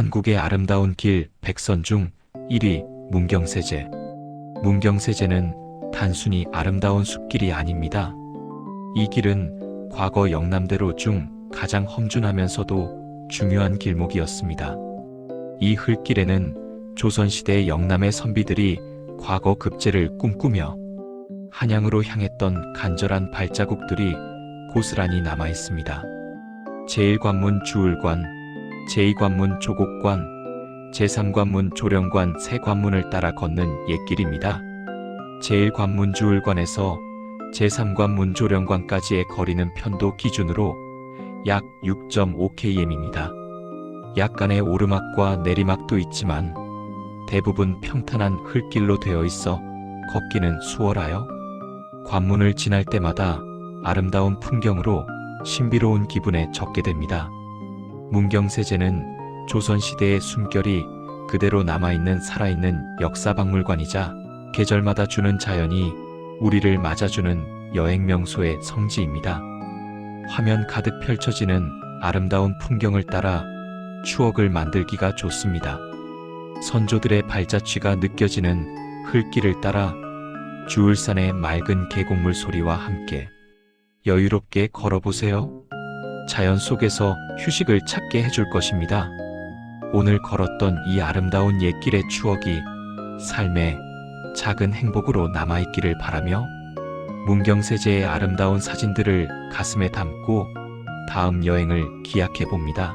한국의 아름다운 길 100선 중 1위 문경세제. 문경세제는 단순히 아름다운 숲길이 아닙니다. 이 길은 과거 영남대로 중 가장 험준하면서도 중요한 길목이었습니다. 이 흘길에는 조선시대 영남의 선비들이 과거 급제를 꿈꾸며 한양으로 향했던 간절한 발자국들이 고스란히 남아 있습니다. 제1관문 주울관, 제2관문 조곡관, 제3관문 조령관 세 관문을 따라 걷는 옛길입니다. 제1관문 주울관에서 제3관문 조령관까지의 거리는 편도 기준으로 약 6.5km입니다. 약간의 오르막과 내리막도 있지만 대부분 평탄한 흙길로 되어 있어 걷기는 수월하여 관문을 지날 때마다 아름다운 풍경으로 신비로운 기분에 젖게 됩니다. 문경세제는 조선시대의 숨결이 그대로 남아있는 살아있는 역사박물관이자 계절마다 주는 자연이 우리를 맞아주는 여행 명소의 성지입니다. 화면 가득 펼쳐지는 아름다운 풍경을 따라 추억을 만들기가 좋습니다. 선조들의 발자취가 느껴지는 흘길을 따라 주울산의 맑은 계곡물 소리와 함께 여유롭게 걸어보세요. 자연 속에서 휴식을 찾게 해줄 것입니다. 오늘 걸었던 이 아름다운 옛길의 추억이 삶의 작은 행복으로 남아있기를 바라며 문경세제의 아름다운 사진들을 가슴에 담고 다음 여행을 기약해 봅니다.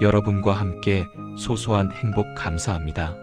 여러분과 함께 소소한 행복 감사합니다.